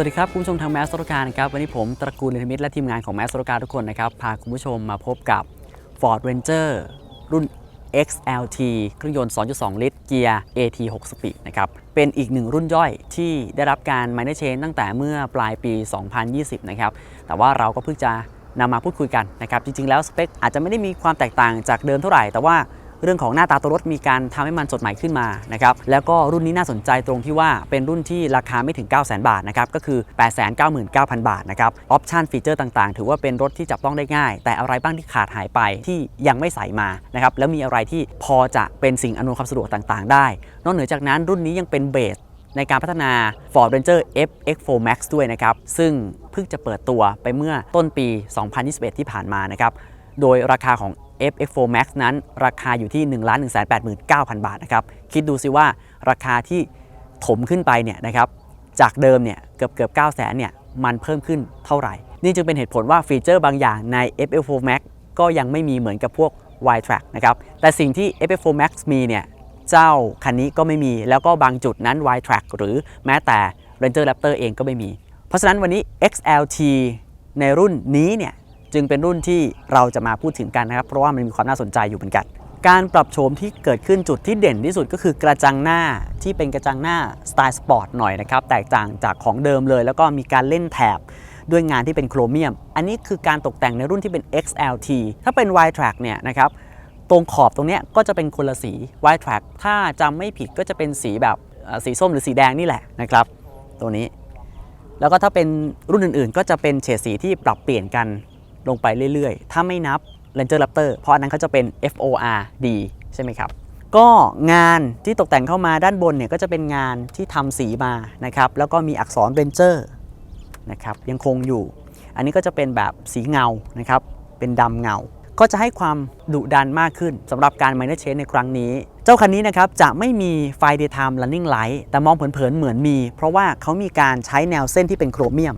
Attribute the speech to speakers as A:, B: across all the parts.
A: สวัสดีครับ คุณผู้ชมทางแมสโตรการครับวันนี้ผมตระกูลลิทมิตและทีมงานของแมสโตรการทุกคนนะครับพาคุณผู้ชมมาพบกับ Ford Ranger รุ่น XLT เครื่องยนต์ 2.2 ลิตร เกียร์ AT 6 สปีดนะครับ เป็นอีกหนึ่งรุ่นย่อยที่ได้รับการ minor change ตั้งแต่เมื่อปลายปี 2020 นะครับ แต่ว่าเราก็เพิ่งจะนำมาพูดคุยกันนะครับ จริง ๆ แล้วสเปคอาจจะไม่ได้มีความแตกต่างจากเดิมเท่าไหร่ แต่ว่า เรื่องของหน้าตาตัวรถมีการทำให้มันสดใหม่ขึ้นมานะครับแล้วก็รุ่นนี้น่าสนใจตรงที่ว่าเป็นรุ่นที่ราคาไม่ถึง 9 0 0 0 0 0 บาทนะครับก็คือ 899,000 บาทนะครับออปชันฟีเจอร์ต่างๆ ถือว่าเป็นรถที่จับต้องได้ง่าย แต่อะไรบ้างที่ขาดหายไปที่ยังไม่ใส่มานะครับแล้วมีอะไรที่พอจะเป็นสิ่งอำนวยความสะดวกต่างๆ ได้ นอกเหนือจากนั้นรุ่นนี้ยังเป็นเบสในการพัฒนา Ford Ranger FX4 Max ด้วยนะครับ ซึ่งเพิ่งจะเปิดตัวไปเมื่อต้นปี 2021 ที่ผ่านมานะครับ โดยราคาของ FX4 Max นั้น ราคาอยู่ที่ 1 1 8 9 0 0 0 บาทนะครับ คิดดูสิว่าราคาที่ถมขึ้นไปเนี่ยนะครับ จากเดิมเนี่ยเกือบเกือบ9 0 0 0 0เนี่ยมันเพิ่มขึ้นเท่าไหร่ นี่จึงเป็นเหตุผลว่าฟีเจอร์บางอย่างใน FX4 Max ก็ยังไม่มีเหมือนกับพวก Y-Track นะครับ แต่สิ่งที่ FX4 Max มีเนี่ยเจ้าคันนี้ก็ไม่มี แล้วก็บางจุดนั้น Y-Track หรือแม้แต่ Ranger Raptor เองก็ไม่มี เพราะฉะนั้นวันนี้ XLT ในรุ่นนี้เนี่ย จึงเป็นรุ่นที่เราจะมาพูดถึงกันนะครับ เพราะว่ามันมีความน่าสนใจอยู่เหมือนกัน การปรับโฉมที่เกิดขึ้นจุดที่เด่นที่สุดก็คือกระจังหน้าที่เป็นกระจังหน้าสไตล์สปอร์ตหน่อยนะครับแตกต่างจากของเดิมเลย แล้วก็มีการเล่นแถบด้วยงานที่เป็นโครเมียม อันนี้คือการตกแต่งในรุ่นที่เป็น XLT ถ้าเป็น Y-Track เนี่ยนะครับตรงขอบตรงนี้ก็จะเป็นคนละสี White Track ถ้าจำไม่ผิดก็จะเป็นสีแบบสีส้มหรือสีแดงนี่แหละนะครับ ตัวนี้ แล้วก็ถ้าเป็นรุ่นอื่นๆ ก็จะเป็นเฉดสีที่ปรับเปลี่ยนกัน ลงไปเรื่อยๆ ถ้าไม่นับ Ranger Raptor เพราะอันนั้นเขาจะเป็น FORD ใช่ไหมครับ ก็งานที่ตกแต่งเข้ามาด้านบนเนี่ยก็จะเป็นงานที่ทำสีมานะครับ แล้วก็มีอักษร Ranger นะครับยังคงอยู่ อันนี้ก็จะเป็นแบบสีเงานะครับ เป็นดำเงา ก็จะให้ความดุดันมากขึ้นสำหรับการ minor change ในครั้งนี้เจ้าคันนี้นะครับจะไม่มีไฟ daytime running light แต่มองเผินๆเหมือนมี เพราะว่าเขามีการใช้แนวเส้นที่เป็นโครเมียม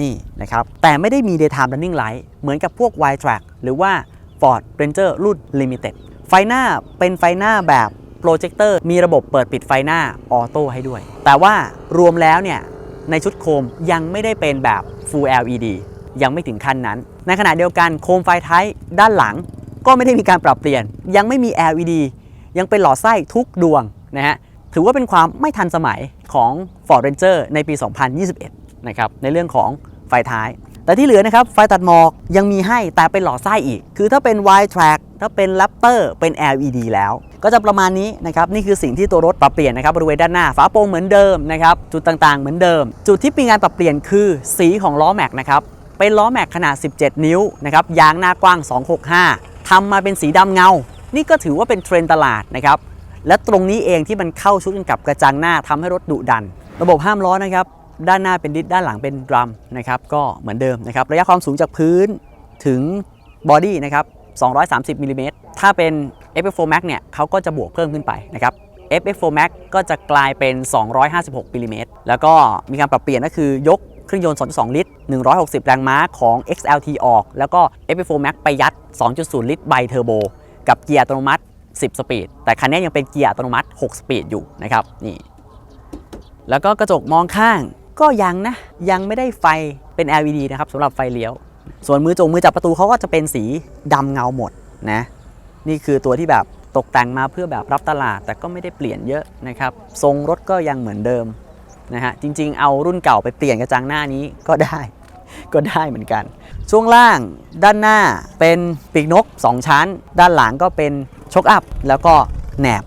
A: นี่นะครับแต่ไม่ได้มี daytime running light เหมือนกับพวก Y-Track หรือว่า Ford Ranger รุ่น Limited ไฟหน้าเป็นไฟหน้าแบบโปรเจคเตอร์มีระบบเปิดปิดไฟหน้าออโต้ให้ด้วย แต่ว่ารวมแล้วเนี่ยในชุดโคมยังไม่ได้เป็นแบบ Full LED ยังไม่ถึงขั้นนั้น ในขณะเดียวกันโคมไฟท้ายด้านหลัง ก็ไม่ได้มีการปรับเปลี่ยน ยังไม่มี LED ยังเป็นหลอดไส้ทุกดวงนะฮะถือว่าเป็นความไม่ทันสมัยของ Ford Ranger ในปี 2021 นะครับในเรื่องของไฟท้าย แต่ที่เหลือนะครับไฟตัดหมอกยังมีให้แต่เป็นหลอดไส้อีก คือถ้าเป็น Y-Track ถ้าเป็น Raptor เป็น LED แล้ว ก็จะประมาณนี้นะครับนี่คือสิ่งที่ตัวรถปรับเปลี่ยนนะครับบริเวณด้านหน้าฝาโปร่งเหมือนเดิมนะครับจุดต่างๆเหมือนเดิม จุดที่มีการปรับเปลี่ยนคือสีของล้อแม็กนะครับเป็นล้อแม็กขนาด 17 นิ้วนะครับยางหน้ากว้าง 265ทำมาเป็นสีดำเงา นี่ก็ถือว่าเป็นเทรนตลาดนะครับและตรงนี้เองที่มันเข้าชุดกันกับกระจังหน้าทำให้รถดุดัน ระบบห้ามล้อนะครับ ด้านหน้าเป็นดิสด้านหลังเป็นดรัมนะครับก็เหมือนเดิมนะครับระยะความสูงจากพื้นถึงบอดี้นะครับ230มิลลิเมตรถ้าเป็น FF4 Max เนี่ยเขาก็จะบวกเพิ่มขึ้นไปนะครับ FF4 Max ก็จะกลายเป็น 256มิลลิเมตรแล้วก็มีการปรับเปลี่ยนก็คือยกเครื่องยนต์ 2.2 ลิตร 160 แรงม้าของ XLT ออก แล้วก็ FF4 Max ไปยัด 2.0 ลิตรไบเทอร์โบ กับเกียร์อัตโนมัติ 10 สปีด แต่คันนี้ยังเป็นเกียร์อัตโนมัติ 6 สปีดอยู่นะครับ นี่ แล้วก็กระจกมองข้าง ก็ยังนะ ยังไม่ได้ไฟเป็น LED นะครับสำหรับไฟเลี้ยว ส่วนมือจงมือจับประตูเขาก็จะเป็นสีดำเงาหมดนะ นี่คือตัวที่แบบตกแต่งมาเพื่อแบบรับตลาด แต่ก็ไม่ได้เปลี่ยนเยอะนะครับ ทรงรถก็ยังเหมือนเดิมนะฮะ จริง ๆ เอารุ่นเก่าไปเปลี่ยนกระจังหน้านี้ก็ได้ ก็ได้เหมือนกัน ช่วงล่างด้านหน้าเป็นปีกนก 2 ชั้น ด้านหลังก็เป็นชกอัพแล้วก็แหนบ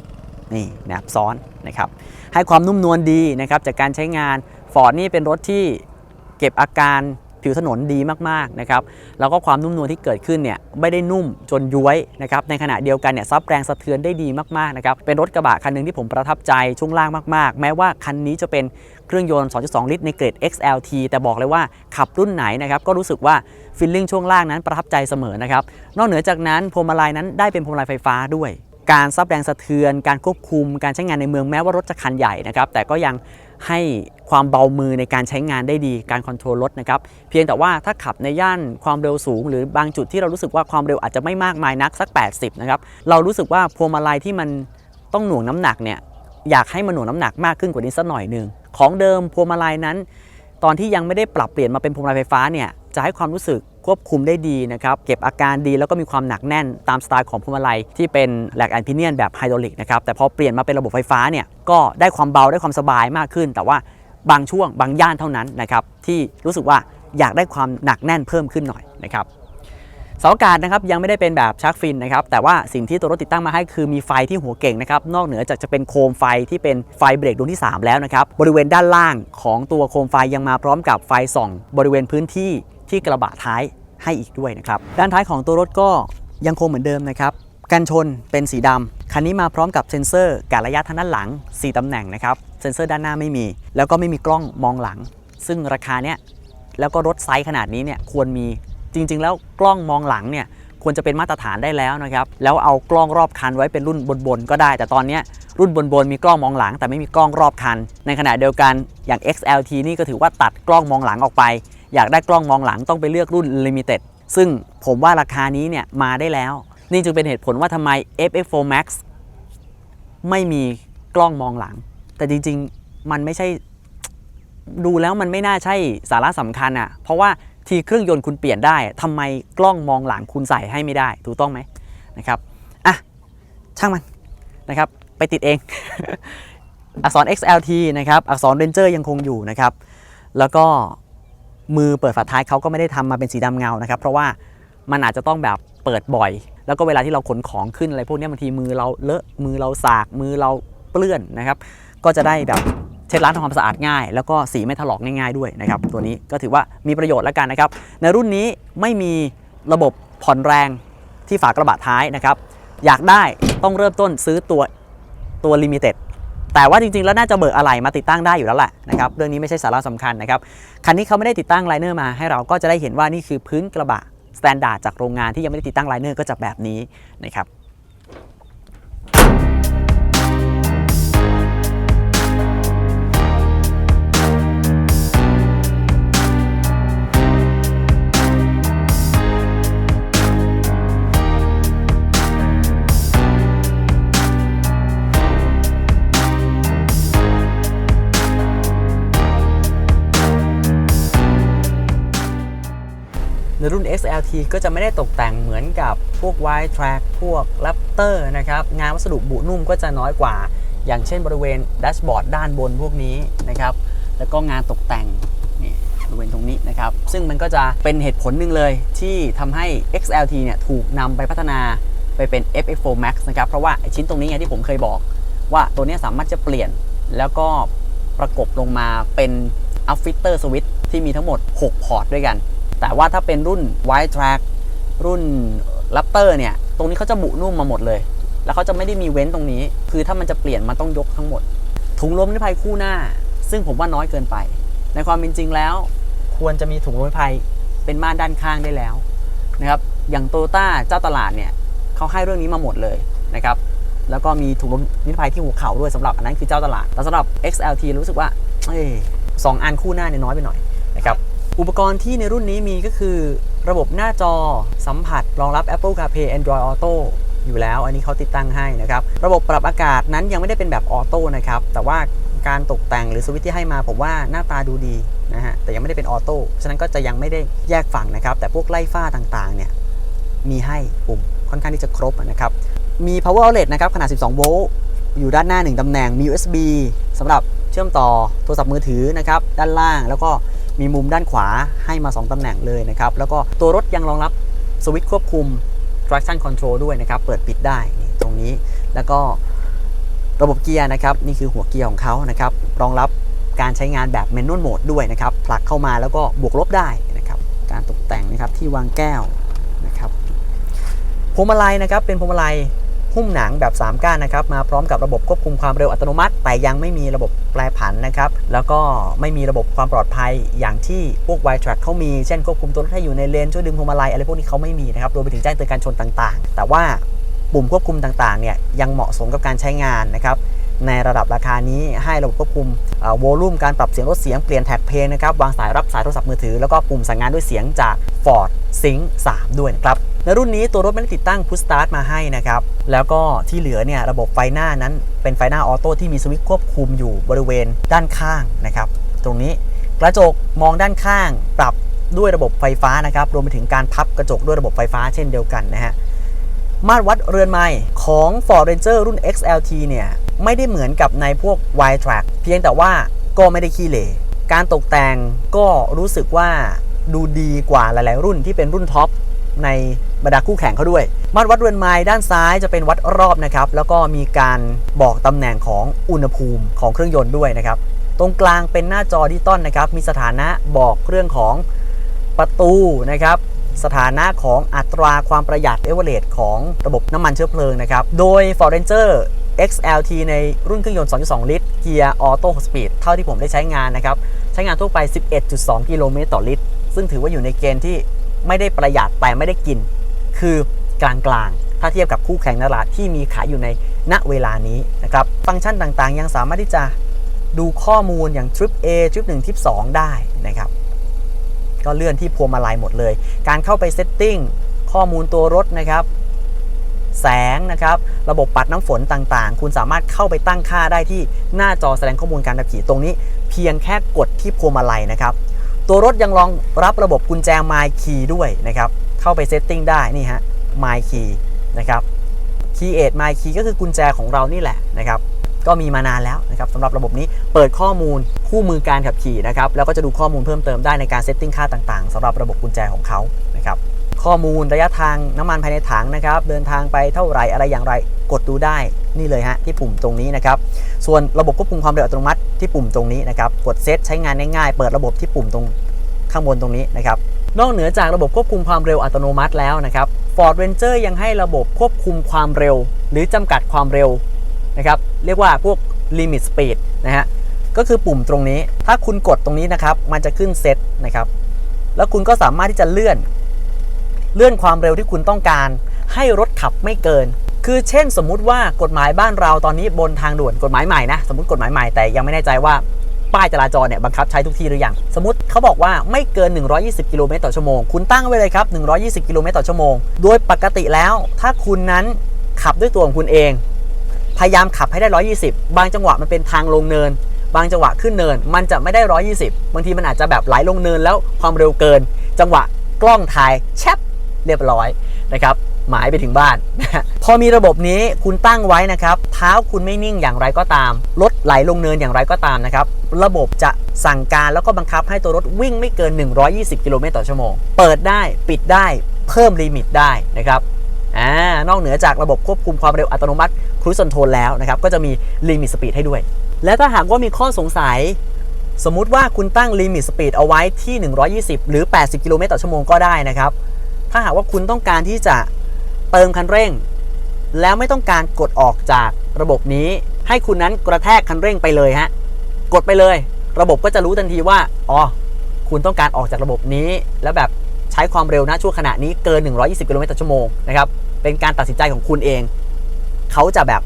A: นี่แหนบซ้อนนะครับให้ความนุ่มนวลดีนะครับจากการใช้งาน Ford นี่เป็นรถที่เก็บอาการผิวถนนดีมากๆนะครับแล้วก็ความนุ่มนวลที่เกิดขึ้นเนี่ยไม่ได้นุ่มจนย้วยนะครับในขณะเดียวกันเนี่ยซับแรงสะเทือนได้ดีมากๆนะครับเป็นรถกระบะคันหนึ่งที่ผมประทับใจช่วงล่างมากๆ แม้ว่าคันนี้จะเป็นเครื่องยนต์ 2.2 ลิตรในเกรด XLT แต่บอกเลยว่าขับรุ่นไหนนะครับก็รู้สึกว่าฟีลลิ่งช่วงล่างนั้นประทับใจเสมอนะครับนอกเหนือจากนั้นพวงมาลัยนั้นได้เป็นพวงมาลัยไฟฟ้าด้วย การซับแรงสะเทือน การควบคุม การใช้งานในเมืองแม้ว่ารถจะคันใหญ่นะครับแต่ก็ยัง ให้ความเบามือในการใช้งานได้ดีการคอนโทรลรถนะครับเพียงแต่ว่าถ้าขับในย่านความเร็วสูง หรือบางจุดที่เรารู้สึกว่าความเร็วอาจจะไม่มากมายนักสัก 80นะครับเรารู้สึกว่าพวงมาลัยที่มันต้องหน่วงน้ำหนักเนี่ยอยากให้มันหน่วงน้ำหนักมากขึ้นกว่านี้สักหน่อยหนึ่งของเดิมพวงมาลัยนั้น ตอนที่ยังไม่ได้ปรับเปลี่ยนมาเป็นพวงมาลัยไฟฟ้าเนี่ยจะให้ความรู้สึก ควบคุมได้ดีนะครับ เก็บอาการดีแล้วก็มีความหนักแน่นตามสไตล์ของพวงมาลัยที่เป็นแหลกแอนพิเนียนแบบไฮดรอลิกนะครับ แต่พอเปลี่ยนมาเป็นระบบไฟฟ้าเนี่ยก็ได้ความเบาได้ความสบายมากขึ้น แต่ว่าบางช่วงบางย่านเท่านั้นนะครับที่รู้สึกว่าอยากได้ความหนักแน่นเพิ่มขึ้นหน่อยนะครับเสาอากาศนะครับยังไม่ได้เป็นแบบชักฟินนะครับแต่ว่าสิ่งที่ตัวรถติดตั้งมาให้คือมีไฟที่หัวเก่งนะครับนอกเหนือจากจะเป็นโคมไฟที่เป็นไฟเบรกดวงที่ 3 แล้วนะครับบริเวณด้านล่างของตัวโคมไฟยังมาพร้อมกับไฟส่อง บริเวณพื้นที่ ที่กระบะท้ายให้อีกด้วยนะครับด้านท้ายของตัวรถก็ยังคงเหมือนเดิมนะครับกันชนเป็นสีดำคันนี้มาพร้อมกับเซ็นเซอร์กะรระยะทางด้านหลัง 4ตำแหน่งนะครับ เซ็นเซอร์ด้านหน้าไม่มี แล้วก็ไม่มีกล้องมองหลัง ซึ่งราคาเนี้ยแล้วก็รถไซส์ขนาดนี้เนี่ยควรมีจริง ๆ แล้วกล้องมองหลังเนี่ยควรจะเป็นมาตรฐานได้แล้วนะครับ แล้วเอากล้องรอบคันไว้เป็นรุ่นบนๆก็ได้ แต่ตอนเนี้ยรุ่นบนๆมีกล้องมองหลัง แต่ไม่มีกล้องรอบคัน ในขณะเดียวกันอย่าง XLT นี่ก็ถือว่าตัดกล้องมองหลังออกไป อยากได้กล้องมองหลังต้องไปเลือกรุ่น Limited ซึ่งผมว่าราคานี้เนี่ยมาได้แล้ว นี่จึงเป็นเหตุผลว่าทำไม FX4 Max ไม่มีกล้องมองหลัง แต่จริงๆมันไม่ใช่ดูแล้วมันไม่น่าใช่สาระสำคัญอะ่ะ เพราะว่าทีเครื่องยนต์คุณเปลี่ยนได้ทำไมกล้องมองหลังคุณใส่ให้ไม่ได้ถูกต้องไหมนะครับอะช่างมันนะครับไปติดเอง อักษร XLT นะครับ อักษร Ranger ยังคงอยู่นะครับ แล้วก็ มือเปิดฝาท้ายเขาก็ไม่ได้ทำมาเป็นสีดำเงานะครับ เพราะว่ามันอาจจะต้องแบบเปิดบ่อย แล้วก็เวลาที่เราขนของขึ้นอะไรพวกนี้บางทีมือเราเลอะมือเราสาก มือเราเปื้อนนะครับ ก็จะได้แบบเช็ดล้างทำความสะอาดง่าย แล้วก็สีไม่ถลอกง่ายๆด้วยนะครับ ตัวนี้ก็ถือว่ามีประโยชน์แล้วกันนะครับ ในรุ่นนี้ไม่มีระบบผ่อนแรงที่ฝากระบะท้ายนะครับ อยากได้ต้องเริ่มต้นซื้อตัวตัวลิมิเต็ด แต่ว่าจริงๆ แล้วน่าจะเบิกอะไรมาติดตั้งได้อยู่แล้วแหละนะครับเรื่องนี้ไม่ใช่สาระสำคัญนะครับคันนี้เขาไม่ได้ติดตั้งไลเนอร์มาให้เราก็จะได้เห็นว่านี่คือพื้นกระบะสแตนดาร์ดจากโรงงานที่ยังไม่ได้ติดตั้งไลเนอร์ก็จะแบบนี้นะครับ ก็จะไม่ได้ตกแต่งเหมือนกับพวก Wide Track พวก Raptor นะครับ งานวัสดุบุนุ่มก็จะน้อยกว่า อย่างเช่นบริเวณแดชบอร์ดด้านบนพวกนี้นะครับ แล้วก็งานตกแต่งนี่บริเวณตรงนี้นะครับ ซึ่งมันก็จะเป็นเหตุผลหนึ่งเลยที่ทำให้ XLT เนี่ยถูกนำไปพัฒนาไปเป็น FX4 Max นะครับ เพราะว่าชิ้นตรงนี้ไงที่ผมเคยบอก ว่าตัวนี้สามารถจะเปลี่ยนแล้วก็ประกบลงมาเป็น Upfitter Switch ที่มีทั้งหมด 6 พอร์ตด้วยกัน แต่ว่าถ้าเป็นรุ่น Wide Track รุ่น Raptor เนี่ย ตรงนี้เขาจะบุนุ่มมาหมดเลย แล้วเขาจะไม่ได้มีเว้นตรงนี้ คือถ้ามันจะเปลี่ยนมันต้องยกทั้งหมด ถุงลมนิรภัยคู่หน้า ซึ่งผมว่าน้อยเกินไป ในความเป็นจริงแล้ว ควรจะมีถุงลมนิรภัยเป็นม่านด้านข้างได้แล้วนะครับ อย่างโตโยต้าเจ้าตลาดเนี่ยเขาให้เรื่องนี้มาหมดเลยนะครับแล้วก็มีถุงลมนิรภัยที่หัวเข่าด้วยสำหรับอันนั้นคือเจ้าตลาดแต่สำหรับ XLT รู้สึกว่าเอ้สองอันคู่หน้าเนี่ยน้อยไปหน่อย อุปกรณ์ที่ในรุ่นนี้มีก็คือ ระบบหน้าจอสัมผัส รองรับ Apple CarPlay Android Auto อยู่แล้ว อันนี้เขาติดตั้งให้นะครับ ระบบปรับอากาศนั้นยังไม่ได้เป็นแบบออโต้นะครับ แต่ว่าการตกแต่งหรือสวิตช์ที่ให้มาผมว่าหน้าตาดูดีนะฮะ แต่ยังไม่ได้เป็นออโต้ ฉะนั้นก็จะยังไม่ได้แยกฝั่งนะครับ แต่พวกไล่ฝ้าต่างๆ เนี่ย มีให้ปุ่มค่อนข้างที่จะครบนะครับ มี power outlet นะครับขนาด 12 โวลต์ อยู่ด้านหน้า 1ตำแหน่ง มี USB สำหรับเชื่อมต่อโทรศัพท์มือถือนะครับ ด้านล่างแล้วก็ มีมุมด้านขวาให้มา 2 ตำแหน่งเลยนะครับ แล้วก็ตัวรถยังรองรับสวิตช์ควบคุม traction control ด้วยนะครับ เปิดปิดได้นี่ตรงนี้ แล้วก็ระบบเกียร์นะครับ นี่คือหัวเกียร์ของเขานะครับ รองรับการใช้งานแบบ manual mode ด้วยนะครับ ผลักเข้ามาแล้วก็บวกลบได้นะครับ การตกแต่งนะครับที่วางแก้วนะครับพวงมาลัยนะครับเป็นพวงมาลัย หุ้มหนังแบบ 3 ก้านนะครับ มาพร้อมกับระบบควบคุมความเร็วอัตโนมัติ แต่ยังไม่มีระบบแปรผันนะครับ แล้วก็ไม่มีระบบความปลอดภัยอย่างที่พวก y track เขามี เช่นควบคุมตัวรถให้อยู่ในเลน ช่วยดึงพวงมาลัยอะไรพวกนี้เขาไม่มีนะครับ รวมไปถึงแจ้งเตือนการชนต่างๆ แต่ว่าปุ่มควบคุมต่างๆ เนี่ยยังเหมาะสมกับการใช้งานนะครับในระดับราคานี้ให้ระบบควบคุมโวลูมการปรับเสียงลดเสียงเปลี่ยนแท็กเพลงนะครับวางสายรับสายโทรศัพท์มือถือ แล้วก็ปุ่มสั่งงานด้วยเสียงจาก Ford Sync 3 ด้วยนะครับ ในรุ่นนี้ตัวรถไม่ได้ติดตั้ง Push Start มาให้นะครับ แล้วก็ที่เหลือเนี่ยระบบไฟหน้านั้นเป็นไฟหน้าออโต้ที่มีสวิตช์ควบคุมอยู่บริเวณด้านข้างนะครับ ตรงนี้กระจกมองด้านข้างปรับด้วยระบบไฟฟ้านะครับ รวมไปถึงการพับกระจกด้วยระบบไฟฟ้าเช่นเดียวกันนะฮะ มาตรวัดเรือนไม้ของ Ford Ranger รุ่น XLT เนี่ยไม่ได้เหมือนกับในพวก Y Track เพียงแต่ว่าก็ไม่ได้ขี้เหร่การตกแต่งก็รู้สึกว่าดูดีกว่าหลาย ๆ รุ่นที่เป็นรุ่นท็อปใน บรรดาคู่แข่งเขาด้วย มาตรวัดเรือนไม้ด้านซ้ายจะเป็นวัดรอบนะครับ แล้วก็มีการบอกตำแหน่งของอุณหภูมิของเครื่องยนต์ด้วยนะครับ ตรงกลางเป็นหน้าจอดิจิตอลนะครับ มีสถานะบอกเรื่องของประตูนะครับสถานะของอัตราความประหยัดเอเวอเรสของระบบน้ำมันเชื้อเพลิงนะครับ โดย Ford Ranger XLT ในรุ่นเครื่องยนต์ 2.2 ลิตร เกียร์ออโต้สปีด เท่าที่ผมได้ใช้งานนะครับ ใช้งานทั่วไป 11.2 กิโลเมตรต่อลิตร ซึ่งถือว่าอยู่ในเกณฑ์ที่ไม่ได้ประหยัดแต่ไม่ได้กิน คือกลางๆ ถ้าเทียบกับคู่แข่งในตลาดที่มีขายอยู่ในณเวลานี้นะครับ ฟังก์ชันต่างๆ ยังสามารถที่จะดูข้อมูลอย่าง Trip A Trip 1 Trip 2 ได้นะครับ ก็เลื่อนที่พวงมาลัยหมดเลย การเข้าไปเซตติ้งข้อมูลตัวรถนะครับ แสงนะครับ ระบบปัดน้ำฝนต่างๆ คุณสามารถเข้าไปตั้งค่าได้ที่หน้าจอแสดงข้อมูลการขับขี่ตรงนี้ เพียงแค่กดที่พวงมาลัยนะครับ ตัวรถยังรองรับระบบกุญแจ My Key ด้วยนะครับ เข้าไปเซตติ้งได้นี่ฮะ My Key นะครับ Key 8 My Key ก็คือกุญแจของเรานี่แหละนะครับก็มีมานานแล้วนะครับสำหรับระบบนี้เปิดข้อมูลคู่มือการขับขี่นะครับแล้วก็จะดูข้อมูลเพิ่มเติมได้ในการเซตติ้งค่าต่างๆสำหรับระบบกุญแจของเขานะครับข้อมูลระยะทางน้ำมันภายในถังนะครับเดินทางไปเท่าไหร่อะไรอย่างไรกดดูได้นี่เลยฮะที่ปุ่มตรงนี้นะครับส่วนระบบควบคุมความเร็วอัตโนมัติที่ปุ่มตรงนี้นะครับกดเซตใช้งานง่ายๆเปิดระบบที่ปุ่มตรงข้างบนตรงนี้นะครับ นอกเหนือจากระบบควบคุมความเร็วอัตโนมัติแล้วนะครับ Ford Ranger ยังให้ระบบควบคุมความเร็ว หรือจำกัดความเร็วนะครับเรียกว่าพวก limit speed นะฮะก็คือปุ่มตรงนี้ ถ้าคุณกดตรงนี้นะครับ มันจะขึ้นเซตนะครับ แล้วคุณก็สามารถที่จะเลื่อน เลื่อนความเร็วที่คุณต้องการ ให้รถขับไม่เกิน คือเช่นสมมุติว่ากฎหมายบ้านเราตอนนี้บนทางด่วนกฎหมายใหม่นะ สมมติกฎหมายใหม่แต่ยังไม่แน่ใจว่า ป้ายจราจรเนี่ยบังคับใช้ทุกที่หรือยัง สมมติเขาบอกว่าไม่เกิน 120 กิโลเมตรต่อชั่วโมง คุณตั้งไว้เลยครับ 120 กิโลเมตรต่อชั่วโมง โดยปกติแล้วถ้าคุณนั้นขับด้วยตัวของคุณเอง พยายามขับให้ได้ 120 บางจังหวะมันเป็นทางลงเนิน บางจังหวะขึ้นเนิน มันจะไม่ได้ 120 บางทีมันอาจจะแบบไหลลงเนินแล้วความเร็วเกิน จังหวะกล้องถ่ายแชปเรียบร้อยนะครับ หมายไปถึงบ้านพอมีระบบนี้คุณตั้งไว้นะครับ เท้าคุณไม่นิ่งอย่างไรก็ตามรถไหลลงเนินอย่างไรก็ตามนะครับ ระบบจะสั่งการแล้วก็บังคับให้ตัวรถวิ่งไม่เกิน 120 กิโลเมตรต่อชั่วโมง เปิดได้ปิดได้เพิ่มลิมิตได้นะครับอ่านอกเหนือจากระบบควบคุมความเร็วอัตโนมัติ Cruise Control แล้วนะครับ ก็จะมี Limit Speed ให้ด้วย และถ้าหากว่ามีข้อสงสัย สมมุติว่าคุณตั้ง Limit Speed เอาไว้ที่ 120 หรือ 80 กิโลเมตรต่อชั่วโมงก็ได้นะครับ ถ้าหากว่าคุณต้องการที่จะ เติมคันเร่ง แล้วไม่ต้องการกดออกจากระบบนี้ ให้คุณนั้นกระแทกคันเร่งไปเลยฮะ กดไปเลย ระบบก็จะรู้ทันทีว่า อ๋อ คุณต้องการออกจากระบบนี้ แล้วแบบใช้ความเร็วนะช่วงขณะนี้เกิน 120กิโลเมตรต่อชั่วโมงนะครับ เป็นการตัดสินใจของคุณเอง เขาจะแบบ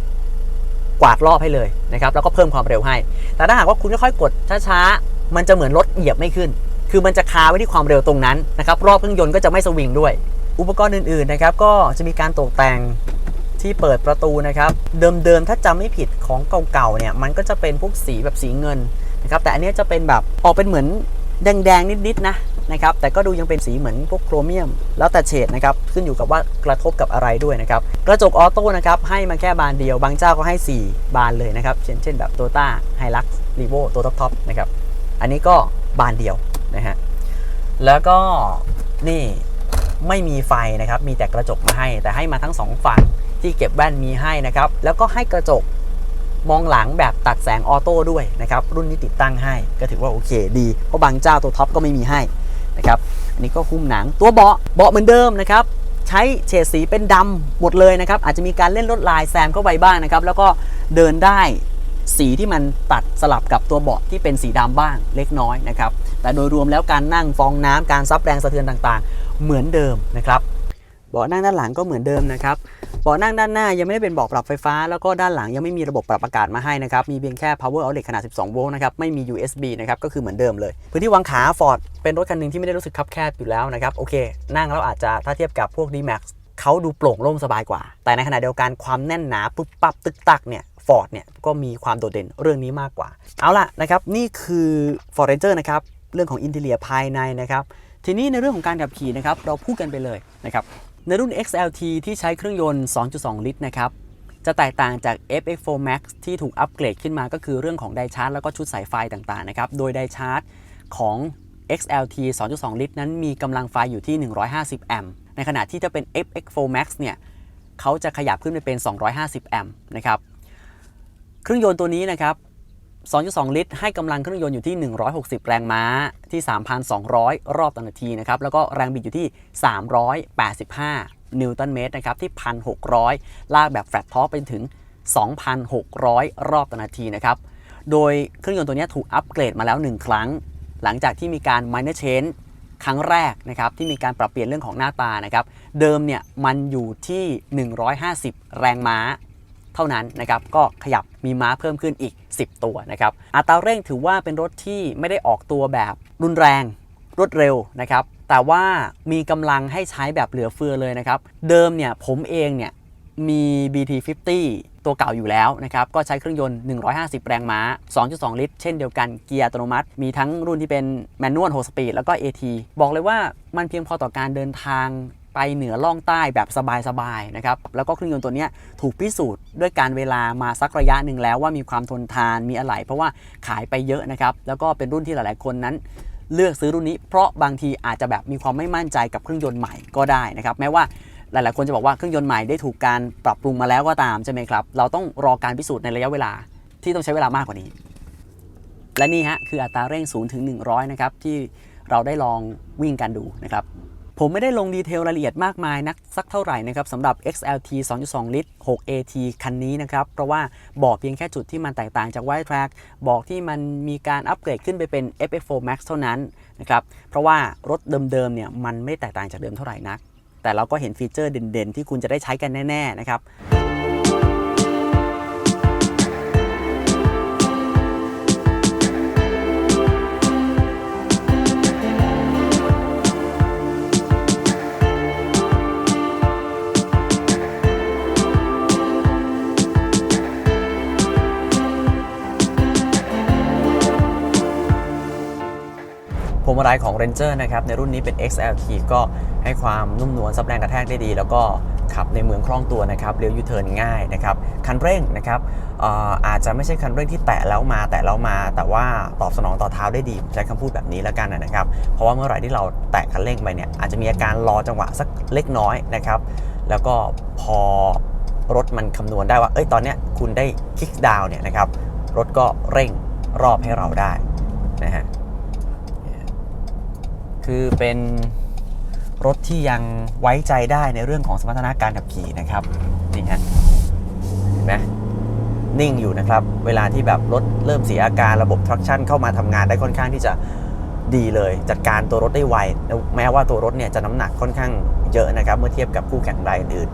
A: กวาดรอบให้เลยนะครับ แล้วก็เพิ่มความเร็วให้ แต่ถ้าหากว่าคุณค่อยๆกดช้าๆ มันจะเหมือนรถเหยียบไม่ขึ้น คือมันจะคาไว้ที่ความเร็วตรงนั้นนะครับ รอบเครื่องยนต์ก็จะไม่สวิงด้วย อุปกรณ์อื่นๆนะครับก็จะมีการตกแต่งที่เปิดประตูนะครับ เดิมๆถ้าจำไม่ผิดของเก่าๆเนี่ยมันก็จะเป็นพวกสีแบบสีเงินนะครับแต่อันนี้จะเป็นแบบออกเป็นเหมือนแดงๆนิดๆนะนะครับแต่ก็ดูยังเป็นสีเหมือนพวกโครเมียม แล้วแต่เฉดนะครับขึ้นอยู่กับว่ากระทบกับอะไรด้วยนะครับกระจกออโต้นะครับให้มาแค่บานเดียว บางเจ้าก็ให้ 4 บานเลยนะครับ เช่นเช่นแบบโตต้าไฮลักซ์รีโวตัวท็อปๆนะครับอันนี้ก็บานเดียวนะฮะแล้วก็นี่ ไม่มีไฟนะครับมีแต่กระจกมาให้ แต่ให้มาทั้งสองฝั่งที่เก็บแว่นมีให้นะครับแล้วก็ให้กระจกมองหลังแบบตัดแสงออโต้ด้วยนะครับรุ่นนี้ติดตั้งให้ก็ถือว่าโอเคดี เพราะบางเจ้าตัวท็อปก็ไม่มีให้นะครับอันนี้ก็หุ้มหนังตัวเบาะเบาะเหมือนเดิมนะครับใช้เฉดสีเป็นดำหมดเลยนะครับอาจจะมีการเล่นลดลายแซมเข้าไปบ้างนะครับแล้วก็เดินได้สีที่มันตัดสลับกับตัวเบาะที่เป็นสีดำบ้างเล็กน้อยนะครับแต่โดยรวมแล้วการนั่งฟองน้ำการซับแรงสะเทือนต่างๆ เหมือนเดิมนะครับเบาะนั่งด้านหลังก็เหมือนเดิมนะครับเบาะนั่งด้านหน้ายังไม่ได้เป็นเบาะปรับไฟฟ้า แล้วก็ด้านหลังยังไม่มีระบบปรับอากาศมาให้นะครับ มีเพียงแค่ power outlet ขนาด 12 โวลต์นะครับ ไม่มี USB นะครับ ก็คือเหมือนเดิมเลย พื้นที่วางขา Ford เป็นรถคันหนึ่งที่ไม่ได้รู้สึกคับแคบอยู่แล้วนะครับ โอเค นั่งแล้วอาจจะถ้าเทียบกับพวก D-Max เขาดูโปร่งโล่งสบายกว่า แต่ในขณะเดียวกันความแน่นหนาปุ๊บปั๊บตึกตักเนี่ย Ford เนี่ยก็มีความโดดเด่นเรื่องนี้มากกว่า เอาล่ะนะครับนี่คือ Ford Ranger นะครับเรื่องของอินเทเลียภายในนะครับ ทีนี้ในเรื่องของการขับขี่นะครับเราพูดกันไปเลยนะครับในรุ่น XLT ที่ใช้เครื่องยนต์ 2.2 ลิตรนะครับจะแตกต่างจาก FX4 Max ที่ถูกอัปเกรดขึ้นมาก็คือเรื่องของไดชาร์จแล้วก็ชุดสายไฟต่างๆนะครับโดยไดชาร์จของ XLT 2.2 ลิตร นั้นมีกำลังไฟอยู่ที่ 150 แอมป์ในขณะที่ถ้าเป็น FX4 Max เนี่ยเขาจะขยับขึ้นไปเป็น 250 แอมป์นะครับเครื่องยนต์ตัวนี้นะครับ 2.2 ลิตร ให้กำลังเครื่องยนต์อยู่ที่ 160 แรงม้าที่ 3,200 รอบต่อนาทีนะครับ แล้วก็แรงบิดอยู่ที่ 385 นิวตันเมตรนะครับ ที่ 1,600 ลากแบบแฟลตท็อปไปถึง 2,600 รอบต่อนาทีนะครับ โดยเครื่องยนต์ตัวนี้ถูกอัปเกรดมาแล้ว 1 ครั้ง หลังจากที่มีการ minor change ครั้งแรกนะครับที่มีการปรับเปลี่ยนเรื่องของหน้าตานะครับ เดิมเนี่ยมันอยู่ที่ 150 แรงม้า เท่านั้นนะครับก็ขยับมีม้าเพิ่มขึ้นอีก 10 ตัวนะครับอัตราเร่งถือว่าเป็นรถที่ไม่ได้ออกตัวแบบรุนแรงรวดเร็วนะครับแต่ว่ามีกำลังให้ใช้แบบเหลือเฟือเลยนะครับเดิมเนี่ยผมเองเนี่ยมี BT50 ตัวเก่าอยู่แล้วนะครับ ก็ใช้เครื่องยนต์ 150 แรงม้า 2.2 ลิตร เช่นเดียวกัน เกียร์อัตโนมัติ มีทั้งรุ่นที่เป็นแมนนวล6สปีด แล้วก็ AT บอกเลยว่ามันเพียงพอต่อการเดินทาง ไปเหนือล่องใต้แบบสบายๆนะครับ แล้วก็เครื่องยนต์ตัวนี้ถูกพิสูจน์ด้วยการเวลามาสักระยะหนึ่งแล้วว่ามีความทนทานมีอะไหล่เพราะว่าขายไปเยอะนะครับ แล้วก็เป็นรุ่นที่หลายๆคนนั้น เลือกซื้อรุ่นนี้ เพราะบางทีอาจจะแบบมีความไม่มั่นใจกับเครื่องยนต์ใหม่ก็ได้นะครับ แม้ว่าหลายๆคนจะบอกว่าเครื่องยนต์ใหม่ได้ถูกการปรับปรุงมาแล้วก็ตามใช่ไหมครับ เราต้องรอการพิสูจน์ในระยะเวลาที่ต้องใช้เวลามากกว่านี้ และนี่ฮะคืออัตราเร่ง0ถึง100นะครับที่เราได้ลองวิ่งกันดูนะครับ ผมไม่ได้ลงดีเทลรายละเอียดมากมายนักสักเท่าไหร่นะครับสำหรับ XLT 2.2 ลิตร 6AT คันนี้นะครับ เพราะว่าบอกเพียงแค่จุดที่มันแตกต่างจาก w i t e Track บอกที่มันมีการอัปเกรดขึ้นไปเป็น FF4 Max เท่านั้นนะครับเพราะว่ารถเดิมๆเนี่ยมันไม่แตกต่างจากเดิมเท่าไหร่นัก แต่เราก็เห็นฟีเจอร์เด่นๆ ที่คุณจะได้ใช้กันแน่ๆนะครับ พวงมาลัยของ Ranger นะครับในรุ่นนี้เป็น XLT ก็ให้ความนุ่มนวลซับแรงกระแทกได้ดี แล้วก็ขับในเมืองคล่องตัวนะครับเลี้ยวยูเทิร์นง่ายนะครับคันเร่งนะครับอออาจจะไม่ใช่คันเร่งที่แตะแล้วมาแตะแล้วมา แต่ว่าตอบสนองต่อเท้าได้ดีใช้คำพูดแบบนี้แล้วกันนะครับ เพราะว่าเมื่อไหร่ที่เราแตะคันเร่งไปเนี่ยอาจจะมีอาการรอจังหวะสักเล็กน้อยนะครับ แล้วก็พอรถมันคำนวณได้ว่า เอ้ย ตอนเนี้ยคุณได้คลิกดาวน์เนี่ยนะครับ รถก็เร่งรอบให้เราได้นะฮะ คือเป็นรถที่ยังไว้ใจได้ในเรื่องของสมรรถนะการขับขี่นะครับนี่ฮะเห็นไหมนิ่งอยู่นะครับ เวลาที่แบบรถเริ่มเสียอาการระบบ traction เข้ามาทำงานได้ค่อนข้างที่จะดีเลย จัดการตัวรถได้ไวแม้ว่าตัวรถเนี่ยจะน้ำหนักค่อนข้างเยอะนะครับ เมื่อเทียบกับคู่แข่งรายอื่น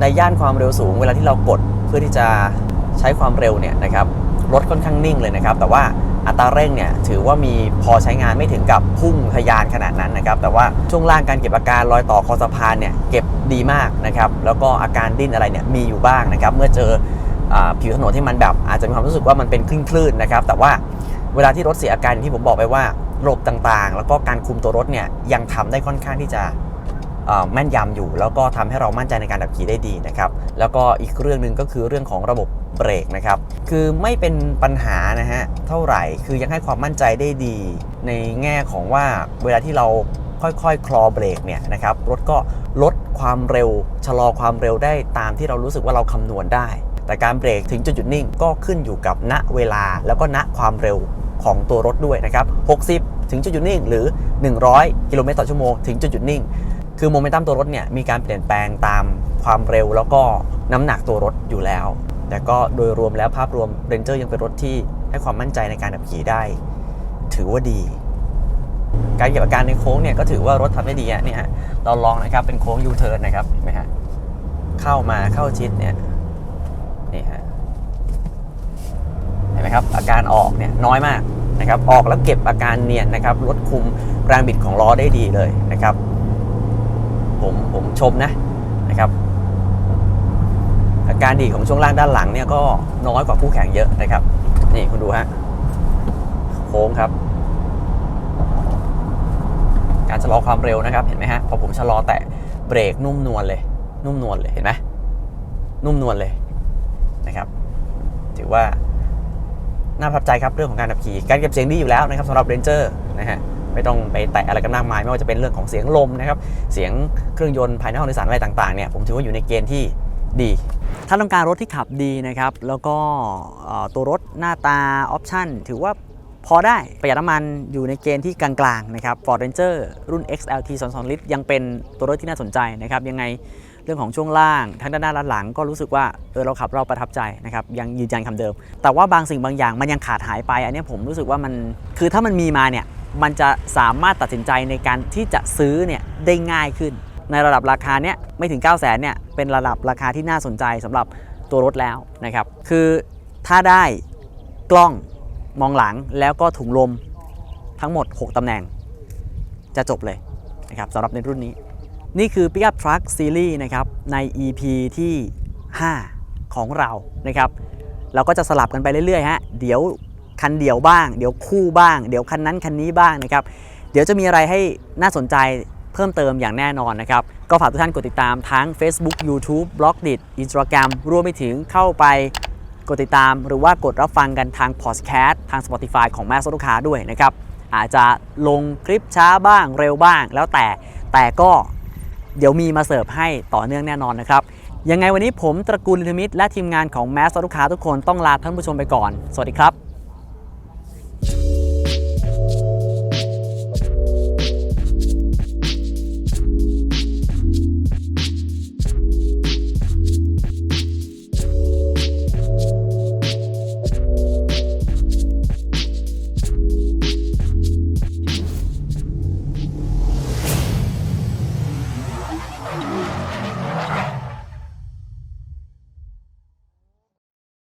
A: ในย่านความเร็วสูง เวลาที่เรากดเพื่อที่จะใช้ความเร็วเนี่ยนะครับรถค่อนข้างนิ่งเลยนะครับ แต่ว่า อัตราเร่งเนี่ยถือว่ามีพอใช้งานไม่ถึงกับพุ่งทะยานขนาดนั้นนะครับ แต่ว่าช่วงล่างการเก็บอาการรอยต่อคอสะพานเนี่ยเก็บดีมากนะครับ แล้วก็อาการดิ้นอะไรเนี่ยมีอยู่บ้างนะครับ เมื่อเจออผิวถนนที่มันแบบอาจจะมีความรู้สึกว่ามันเป็นคลื่นๆนะครับ แต่ว่าเวลาที่รถเสียอาการที่ผมบอกไปว่าระบบต่างๆ แล้วก็การคุมตัวรถเนี่ยยังทำได้ค่อนข้างที่จะ แม่นยำอยู่ แล้วก็ทำให้เรามั่นใจในการขับขี่ได้ดีนะครับแล้วก็อีกเรื่องหนึ่งก็คือเรื่องของระบบเบรกนะครับคือไม่เป็นปัญหานะฮะเท่าไหร่คือยังให้ความมั่นใจได้ดี ในแง่ของว่าเวลาที่เราค่อยๆคลอเบรกเนี่ยนะครับรถก็ลดความเร็ว ชะลอความเร็วได้ตามที่เรารู้สึกว่าเราคำนวณได้ แต่การเบรกถึงจุดหยุดนิ่งก็ขึ้นอยู่กับณเวลาแล้วก็ณความเร็วของตัวรถด้วยนะครับ 60 ถึงจุดหยุดนิ่ง หรือ 100 กิโลเมตรต่อชั่วโมงถึงจุดหยุดนิ่ง คือโมเมนตัมตัวรถเนี่ยมีการเปลี่ยนแปลงตามความเร็วแล้วก็น้ำหนักตัวรถอยู่แล้ว แต่ก็โดยรวมแล้วภาพรวม Ranger ยังเป็นรถที่ให้ความมั่นใจในการขับขี่ได้ ถือว่าดี การเก็บอาการในโค้งเนี่ยก็ถือว่ารถทำได้ดีเนี่ยฮะเราลองนะครับเป็นโค้งยูเทิร์นนะครับเห็นไหมฮะเข้ามาเข้าชิดเนี่ยนี่ฮะเห็นไหมครับอาการออกเนี่ยน้อยมากนะครับออกแล้วเก็บอาการเนียนนะครับลดคุมแรงบิดของล้อได้ดีเลยนะครับ ผมผมชมนะนะครับอาการดีของช่วงล่างด้านหลังเนี่ยก็น้อยกว่าคู่แข่งเยอะนะครับ นี่คุณดูฮะโค้งครับ การชะลอความเร็วนะครับเห็นไหมฮะพอผมชะลอแต่เบรกนุ่มนวลเลย นุ่มนวลเลยเห็นไหมนุ่มนวลเลยนะครับ ถือว่าน่าประทับใจครับเรื่องของการขับขี่การเก็บเสียงดีอยู่แล้วนะครับสำหรับ Ranger นะฮะ ไม่ต้องไปแตะอะไรกันมากมาย ไม่ว่าจะเป็นเรื่องของเสียงลมนะครับ เสียงเครื่องยนต์ภายในห้องโดยสารอะไรต่างๆเนี่ยผมถือว่าอยู่ในเกณฑ์ที่ดีถ้าต้องการรถที่ขับดีนะครับ แล้วก็ตัวรถหน้าตาออปชั่นถือว่าพอได้ประหยัดน้ำมันอยู่ในเกณฑ์ที่กลางๆนะครับ Ford Ranger รุ่น XLT 22 ลิตร ยังเป็นตัวรถที่น่าสนใจนะครับ ยังไงเรื่องของช่วงล่างทั้งด้านหน้าด้านหลังก็รู้สึกว่าเออเราขับเราประทับใจนะครับ ยังยืนยันคำเดิม แต่ว่าบางสิ่งบางอย่างมันยังขาดหายไป อันนี้ผมรู้สึกว่ามันคือถ้ามันมีมาเนี่ย มันจะสามารถตัดสินใจในการที่จะซื้อเนี่ยได้ง่ายขึ้น ในระดับราคาเนี้ยไม่ถึง 9 0 0 0 0นเนี่ยเป็นระดับราคาที่น่าสนใจสำหรับตัวรถแล้วนะครับ คือถ้าได้กล้องมองหลังแล้วก็ถุงลมทั้งหมด 6ตำแหน่ง จะจบเลยนะครับสำหรับในรุ่นนี้ นี่คือ Pickup Truck Series นะครับใน EP ที่ 5 ของเรานะครับ เราก็จะสลับกันไปเรื่อยๆฮะเดี๋ยว คันเดี่ยวบ้าง เดี๋ยวคู่บ้าง เดี๋ยวคันนั้นคันนี้บ้างนะครับ เดี๋ยวจะมีอะไรให้น่าสนใจเพิ่มเติมอย่างแน่นอนนะครับ ก็ฝากทุกท่านกดติดตามทั้ง Facebook YouTube b l o g d i t Instagram รวมไปถึงเข้าไปกดติดตามหรือว่ากดรับฟังกันทาง Podcast ทาง Spotify ของแม่สลูกค้าด้วยนะครับ อาจจะลงคลิปช้าบ้างเร็วบ้าง แล้วแต่แต่ก็เดี๋ยวมีมาเสิร์ฟให้ต่อเนื่องแน่นอนนะครับยังไงวันนี้ผมตระกูลลิทมิตและทีมงานของแมสลูกค้าทุกคนต้องลาท่านผู้ชมไปก่อน สวัสดีครับ